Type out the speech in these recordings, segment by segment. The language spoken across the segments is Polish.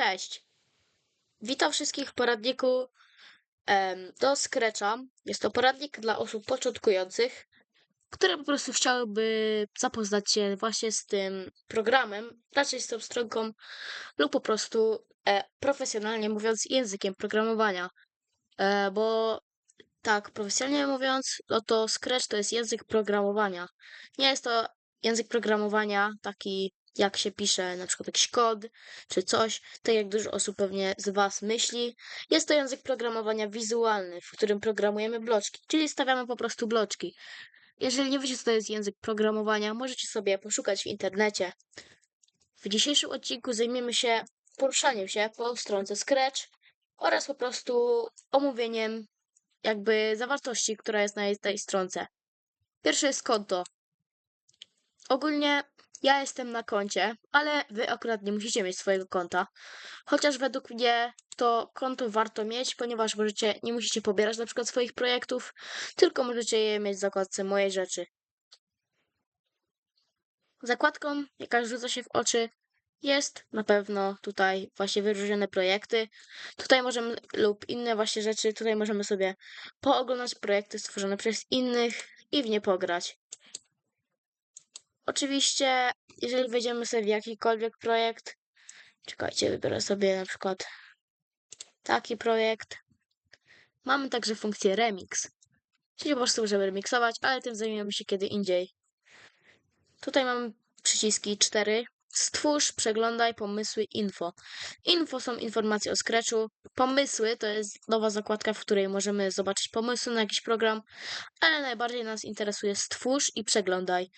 Cześć. Witam wszystkich w poradniku em, do Scratcha. Jest to poradnik dla osób początkujących, które po prostu chciałyby zapoznać się właśnie z tym programem, raczej z tą stronką lub po prostu e, profesjonalnie mówiąc językiem programowania. E, bo tak, profesjonalnie mówiąc, no to Scratch to jest język programowania. Nie jest to język programowania taki jak się pisze na przykład jakiś kod czy coś, tak jak dużo osób pewnie z Was myśli. Jest to język programowania wizualny, w którym programujemy bloczki, czyli stawiamy po prostu bloczki. Jeżeli nie wiecie, co to jest język programowania, możecie sobie poszukać w internecie. W dzisiejszym odcinku zajmiemy się poruszaniem się po stronce Scratch oraz po prostu omówieniem jakby zawartości, która jest na tej stronce. Pierwsze jest konto. Ogólnie ja jestem na koncie, ale wy akurat nie musicie mieć swojego konta. Chociaż według mnie to konto warto mieć, ponieważ możecie, nie musicie pobierać na przykład swoich projektów, tylko możecie je mieć w zakładce moje rzeczy. Zakładką, jaka rzuca się w oczy, jest na pewno tutaj właśnie wyróżnione projekty. Tutaj możemy, lub inne właśnie rzeczy, tutaj możemy sobie pooglądać projekty stworzone przez innych i w nie pograć. Oczywiście, jeżeli wejdziemy sobie w jakikolwiek projekt, czekajcie, wybiorę sobie na przykład taki projekt. Mamy także funkcję remix, czyli po prostu możemy remixować, ale tym zajmiemy się kiedy indziej. Tutaj mamy przyciski 4. Stwórz, przeglądaj, pomysły, info. Info są informacje o Scratchu. Pomysły to jest nowa zakładka, w której możemy zobaczyć pomysły na jakiś program, ale najbardziej nas interesuje stwórz i przeglądaj.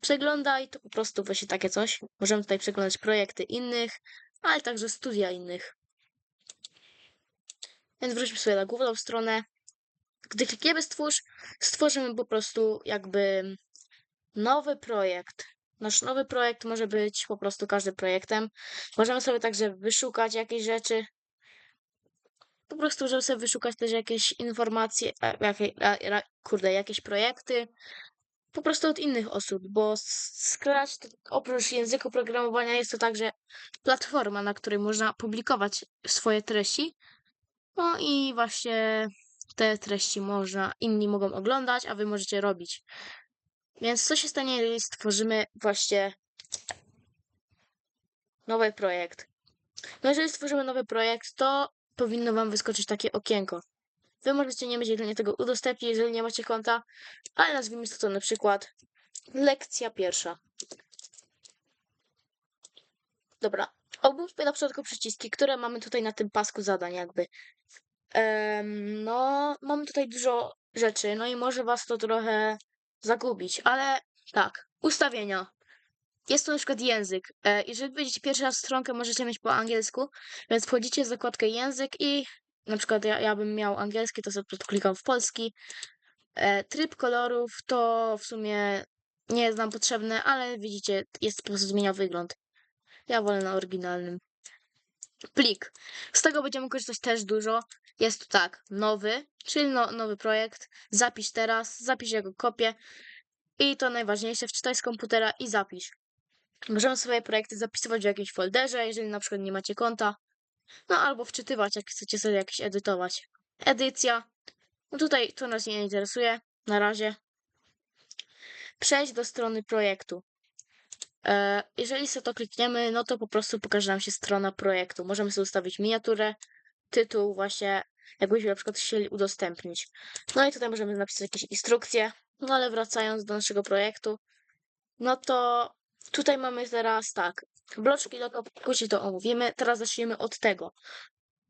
Przeglądaj to po prostu właśnie takie coś. Możemy tutaj przeglądać projekty innych, ale także studia innych. Więc wróćmy sobie na główną stronę. Gdy klikniemy stwórz, stworzymy po prostu jakby nowy projekt. Nasz nowy projekt może być po prostu każdym projektem. Możemy sobie także wyszukać jakieś rzeczy. Po prostu, żeby sobie wyszukać też jakieś informacje, jakie, kurde, jakieś projekty, po prostu od innych osób, bo Scratch oprócz języka programowania jest to także platforma, na której można publikować swoje treści. No i właśnie te treści można, inni mogą oglądać, a wy możecie robić. Więc co się stanie, jeżeli stworzymy właśnie nowy projekt? No jeżeli stworzymy nowy projekt, to powinno wam wyskoczyć takie okienko. Wy możecie nie mieć jedynie tego udostępnić, jeżeli nie macie konta, ale nazwijmy to, na przykład lekcja pierwsza. Dobra, omówmy na początku przyciski, które mamy tutaj na tym pasku zadań jakby. No, mamy tutaj dużo rzeczy, no i może was to trochę zagubić, ale tak, ustawienia. Jest to na przykład język. Jeżeli wejdziecie pierwszy raz stronkę, możecie mieć po angielsku, więc wchodzicie w zakładkę język i na przykład ja, ja bym miał angielski, to sobie klikam w polski. E, tryb kolorów to w sumie nie jest nam potrzebne, ale widzicie, jest po prostu zmienia wygląd. Ja wolę na oryginalnym. Plik. Z tego będziemy korzystać też dużo. Jest tu tak, nowy, czyli no, nowy projekt. Zapisz teraz, zapisz jego kopię. I to najważniejsze, wczytaj z komputera i zapisz. Możemy swoje projekty zapisywać w jakimś folderze, jeżeli na przykład nie macie konta. No albo wczytywać, jak chcecie sobie jakieś edytować. Edycja. No tutaj to nas nie interesuje na razie. Przejść do strony projektu. E, jeżeli sobie to klikniemy, no to po prostu pokaże nam się strona projektu. Możemy sobie ustawić miniaturę, tytuł właśnie, jakbyśmy na przykład chcieli udostępnić. No i tutaj możemy napisać jakieś instrukcje. No ale wracając do naszego projektu, no to tutaj mamy teraz tak, bloczki logo, później to omówimy. Teraz zaczniemy od tego.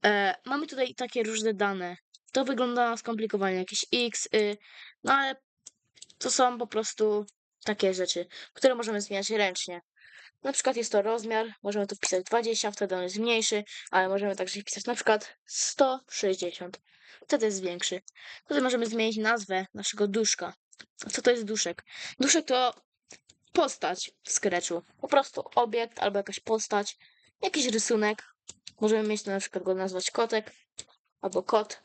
E, mamy tutaj takie różne dane. To wygląda skomplikowanie, jakieś x, y, no ale to są po prostu takie rzeczy, które możemy zmieniać ręcznie. Na przykład jest to rozmiar, możemy tu wpisać 20, wtedy on jest mniejszy, ale możemy także wpisać na przykład 160, wtedy jest większy. Tutaj możemy zmienić nazwę naszego duszka. Co to jest duszek? Duszek to postać w Scratchu. Po prostu obiekt albo jakaś postać, jakiś rysunek. Możemy mieć na przykład go nazwać kotek albo kot.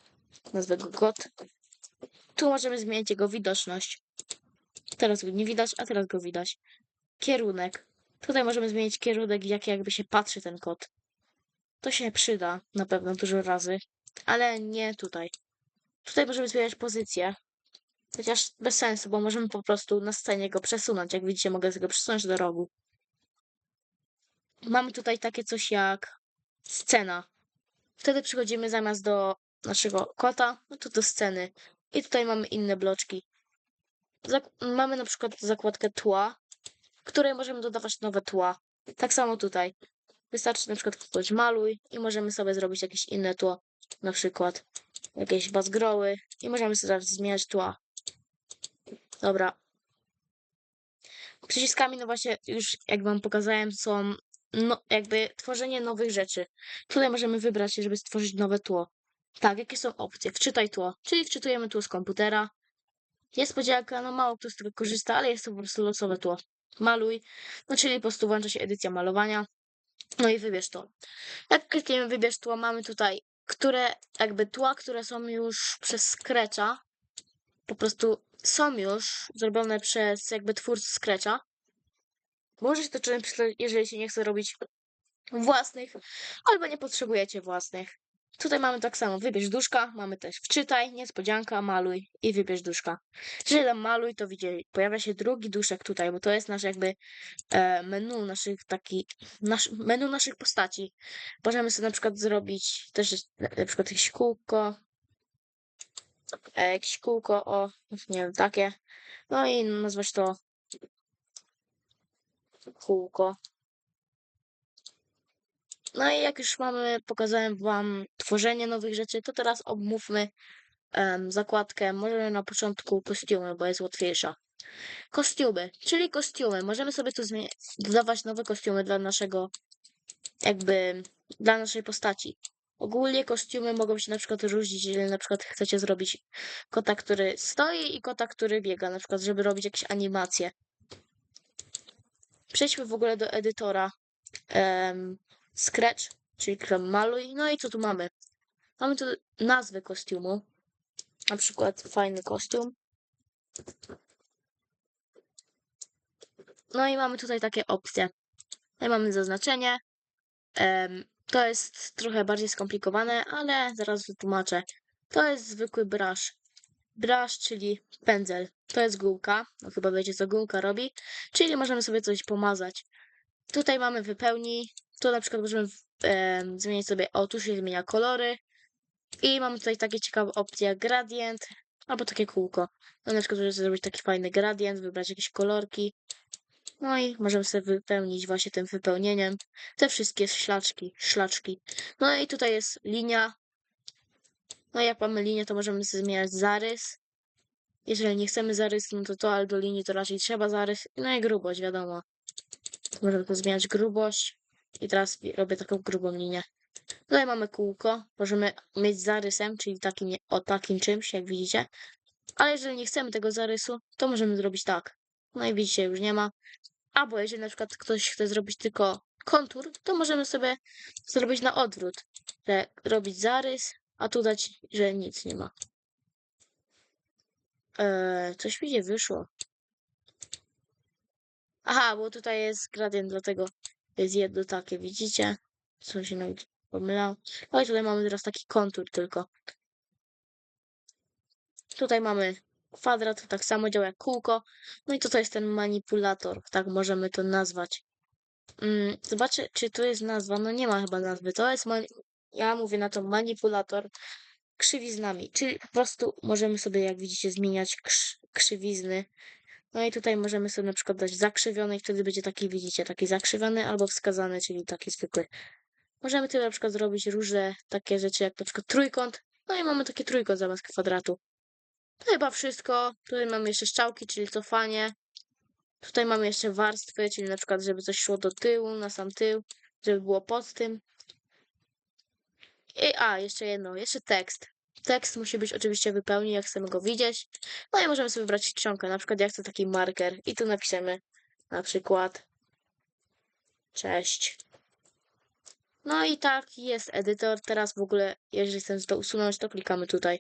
Nazwę go kot. Tu możemy zmienić jego widoczność. Teraz go nie widać, a teraz go widać. Kierunek. Tutaj możemy zmienić kierunek, jak jakby się patrzy ten kot. To się przyda na pewno dużo razy, ale nie tutaj. Tutaj możemy zmieniać pozycję. Chociaż bez sensu, bo możemy po prostu na scenie go przesunąć. Jak widzicie, mogę go przesunąć do rogu. Mamy tutaj takie coś jak scena. Wtedy przychodzimy zamiast do naszego kota, no to do sceny. I tutaj mamy inne bloczki. Zak mamy na przykład zakładkę tła, której możemy dodawać nowe tła. Tak samo tutaj. Wystarczy na przykład kliknąć maluj i możemy sobie zrobić jakieś inne tło. Na przykład jakieś bazgroły i możemy sobie zmieniać tła. Dobra. Przyciskami, no właśnie, już jak wam pokazałem, są no, jakby tworzenie nowych rzeczy. Tutaj możemy wybrać, żeby stworzyć nowe tło. Tak, jakie są opcje? Wczytaj tło, czyli wczytujemy tło z komputera. Jest podziałka, no mało kto z tego korzysta, ale jest to po prostu losowe tło. Maluj, no czyli po prostu włącza się edycja malowania. No i wybierz to. Jak klikniemy wybierz tło, mamy tutaj, które jakby tła, które są już przez Scratcha, po prostu są już zrobione przez jakby twórcę Scratcha. Możesz to czynić, jeżeli się nie chce robić własnych, albo nie potrzebujecie własnych. Tutaj mamy tak samo, wybierz duszka, mamy też wczytaj, niespodzianka, maluj i wybierz duszka. Jeżeli dam maluj, to widzicie, pojawia się drugi duszek tutaj, bo to jest nasz jakby e, menu naszych taki, nasz, menu naszych postaci. Możemy sobie na przykład zrobić też na przykład jakieś kółko, e, jakieś kółko, o, nie wiem, takie. No i nazwać to kółko. No i jak już mamy, pokazałem wam tworzenie nowych rzeczy, to teraz omówmy um, zakładkę, może na początku kostiumy, bo jest łatwiejsza. Kostiumy, czyli kostiumy. Możemy sobie tu dodawać nowe kostiumy dla naszego, jakby, dla naszej postaci. Ogólnie kostiumy mogą się na przykład różnić, jeżeli na przykład chcecie zrobić kota, który stoi i kota, który biega, na przykład, żeby robić jakieś animacje. Przejdźmy w ogóle do edytora um, Scratch, czyli maluj. No i co tu mamy? Mamy tu nazwę kostiumu. Na przykład fajny kostium. No i mamy tutaj takie opcje. Tutaj mamy zaznaczenie. Um, to jest trochę bardziej skomplikowane, ale zaraz wytłumaczę. To jest zwykły brush. Brush, czyli pędzel. To jest gumka. No chyba wiecie, co gumka robi. Czyli możemy sobie coś pomazać. Tutaj mamy wypełnij. Tu na przykład możemy e, zmienić sobie, o tu się zmienia kolory. I mamy tutaj takie ciekawe opcje jak gradient, albo takie kółko. No na przykład możemy zrobić taki fajny gradient, wybrać jakieś kolorki. No i możemy sobie wypełnić właśnie tym wypełnieniem te wszystkie szlaczki, szlaczki. No i tutaj jest linia. No jak mamy linię, to możemy zmieniać zarys. Jeżeli nie chcemy zarysu, no to to albo linii to raczej trzeba zarys. No i grubość, wiadomo. Możemy tu zmieniać grubość. I teraz robię taką grubą linię. Tutaj mamy kółko. Możemy mieć zarysem, czyli takim, o takim czymś, jak widzicie. Ale jeżeli nie chcemy tego zarysu, to możemy zrobić tak. No i widzicie, już nie ma. Albo jeżeli na przykład ktoś chce zrobić tylko kontur, to możemy sobie zrobić na odwrót. Że robić zarys, a tu dać, że nic nie ma. Eee, coś mi nie wyszło. Aha, bo tutaj jest gradient, dlatego jest jedno takie, widzicie? Co się nam pomylał. No i tutaj mamy teraz taki kontur tylko. Tutaj mamy kwadrat, tak samo działa jak kółko. No i tutaj jest ten manipulator, tak możemy to nazwać. Mm, zobaczę, czy to jest nazwa. No nie ma chyba nazwy. To jest, ja mówię na to manipulator krzywiznami, czyli po prostu możemy sobie, jak widzicie, zmieniać krz krzywizny no i tutaj możemy sobie na przykład dać zakrzywiony i wtedy będzie taki, widzicie, taki zakrzywiony albo wskazany, czyli taki zwykły. Możemy tutaj na przykład zrobić różne takie rzeczy, jak na przykład trójkąt. No i mamy taki trójkąt zamiast kwadratu. To chyba wszystko. Tutaj mamy jeszcze strzałki, czyli cofanie. Tutaj mamy jeszcze warstwy, czyli na przykład, żeby coś szło do tyłu, na sam tył, żeby było pod tym. I, a, jeszcze jedno, jeszcze tekst. Tekst musi być oczywiście wypełniony, jak chcemy go widzieć. No i możemy sobie wybrać czcionkę. Na przykład ja chcę taki marker i tu napiszemy na przykład cześć. No i tak jest edytor. Teraz w ogóle, jeżeli chcemy to usunąć, to klikamy tutaj.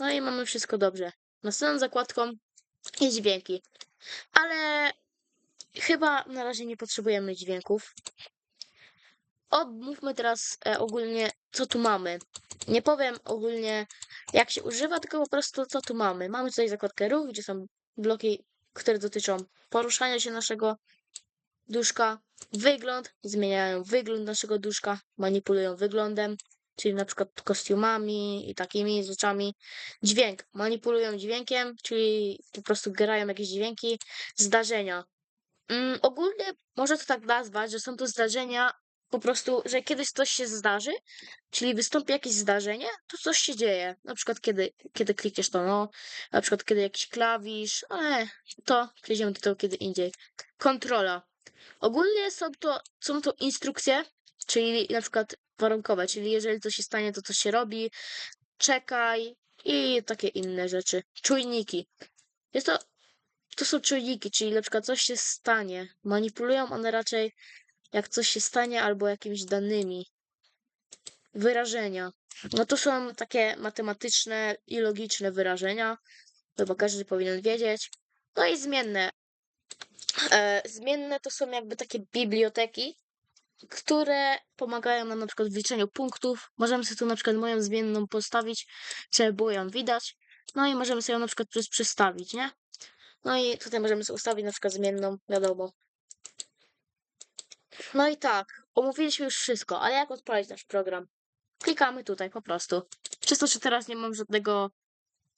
No i mamy wszystko dobrze. Następną zakładką jest dźwięki. Ale chyba na razie nie potrzebujemy dźwięków. omówmy teraz e, ogólnie, co tu mamy. Nie powiem ogólnie, jak się używa, tylko po prostu, co tu mamy. Mamy tutaj zakładkę ruch, gdzie są bloki, które dotyczą poruszania się naszego duszka. Wygląd, zmieniają wygląd naszego duszka, manipulują wyglądem, czyli na przykład kostiumami i takimi rzeczami. Dźwięk, manipulują dźwiękiem, czyli po prostu grają jakieś dźwięki. Zdarzenia. Mm, ogólnie można to tak nazwać, że są to zdarzenia po prostu, że kiedyś coś się zdarzy, czyli wystąpi jakieś zdarzenie, to coś się dzieje. Na przykład kiedy, kiedy klikniesz to no, na przykład kiedy jakiś klawisz, ale to przejdziemy do tego kiedy indziej. Kontrola. Ogólnie są to, są to instrukcje, czyli na przykład warunkowe, czyli jeżeli coś się stanie, to coś się robi, czekaj i takie inne rzeczy. Czujniki. Jest to, to są czujniki, czyli na przykład coś się stanie. Manipulują one raczej jak coś się stanie albo jakimiś danymi. Wyrażenia. No to są takie matematyczne i logiczne wyrażenia. Chyba każdy powinien wiedzieć. No i zmienne. E, zmienne to są jakby takie biblioteki, które pomagają nam na przykład w liczeniu punktów. Możemy sobie tu na przykład moją zmienną postawić, żeby było ją widać. No i możemy sobie ją na przykład przestawić, nie? No i tutaj możemy sobie ustawić na przykład zmienną, wiadomo. No i tak, omówiliśmy już wszystko, ale jak odpalić nasz program? Klikamy tutaj po prostu. Przez to, że teraz nie mam żadnego,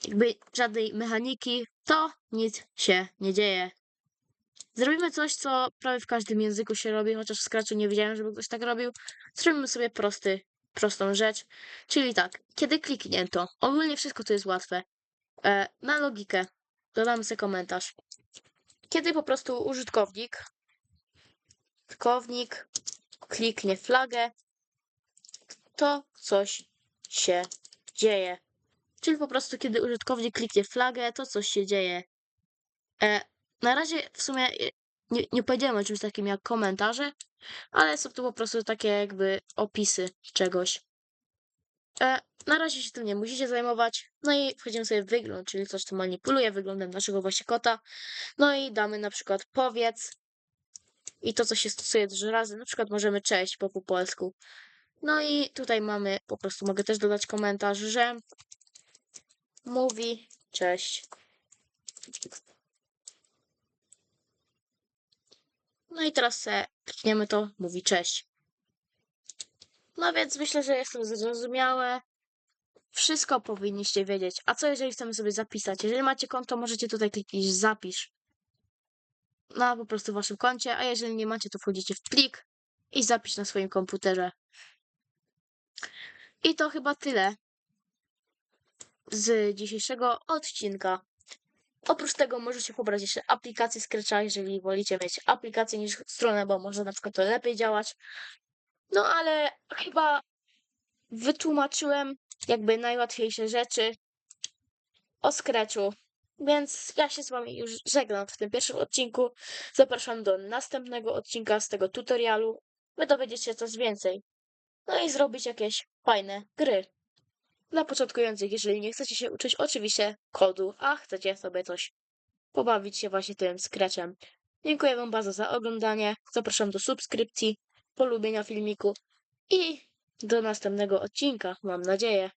jakby żadnej mechaniki, to nic się nie dzieje. Zrobimy coś, co prawie w każdym języku się robi, chociaż w Scratchu nie wiedziałem, żeby ktoś tak robił. Zrobimy sobie prosty, prostą rzecz. Czyli tak, kiedy kliknięto, ogólnie wszystko tu jest łatwe. E, na logikę dodamy sobie komentarz. Kiedy po prostu użytkownik, użytkownik kliknie flagę, to coś się dzieje. Czyli po prostu, kiedy użytkownik kliknie flagę, to coś się dzieje. E, na razie w sumie e, nie, nie powiedziałem o czymś takim jak komentarze, ale są to po prostu takie jakby opisy czegoś. E, na razie się tym nie musicie zajmować. No i wchodzimy sobie w wygląd, czyli coś, co manipuluje wyglądem naszego właśnie kota. No i damy na przykład powiedz i to, co się stosuje dużo razy. Na przykład możemy cześć, bo po polsku. No i tutaj mamy, po prostu mogę też dodać komentarz, że mówi cześć. No i teraz se klikniemy to, mówi cześć. No więc myślę, że jest to zrozumiałe. Wszystko powinniście wiedzieć. A co jeżeli chcemy sobie zapisać? Jeżeli macie konto, możecie tutaj kliknąć zapisz. Na po prostu waszym koncie, a jeżeli nie macie, to wchodzicie w plik i zapisz na swoim komputerze. I to chyba tyle z dzisiejszego odcinka. Oprócz tego możecie pobrać jeszcze aplikację Scratcha, jeżeli wolicie mieć aplikację niż stronę, bo może na przykład to lepiej działać. No ale chyba wytłumaczyłem jakby najłatwiejsze rzeczy o Scratchu. Więc ja się z wami już żegnam w tym pierwszym odcinku. Zapraszam do następnego odcinka z tego tutorialu, dowiedzieć się coś więcej. No i zrobić jakieś fajne gry. Dla początkujących, jeżeli nie chcecie się uczyć oczywiście kodu, a chcecie sobie coś pobawić się właśnie tym Scratchem. Dziękuję wam bardzo za oglądanie. Zapraszam do subskrypcji, polubienia filmiku i do następnego odcinka, mam nadzieję.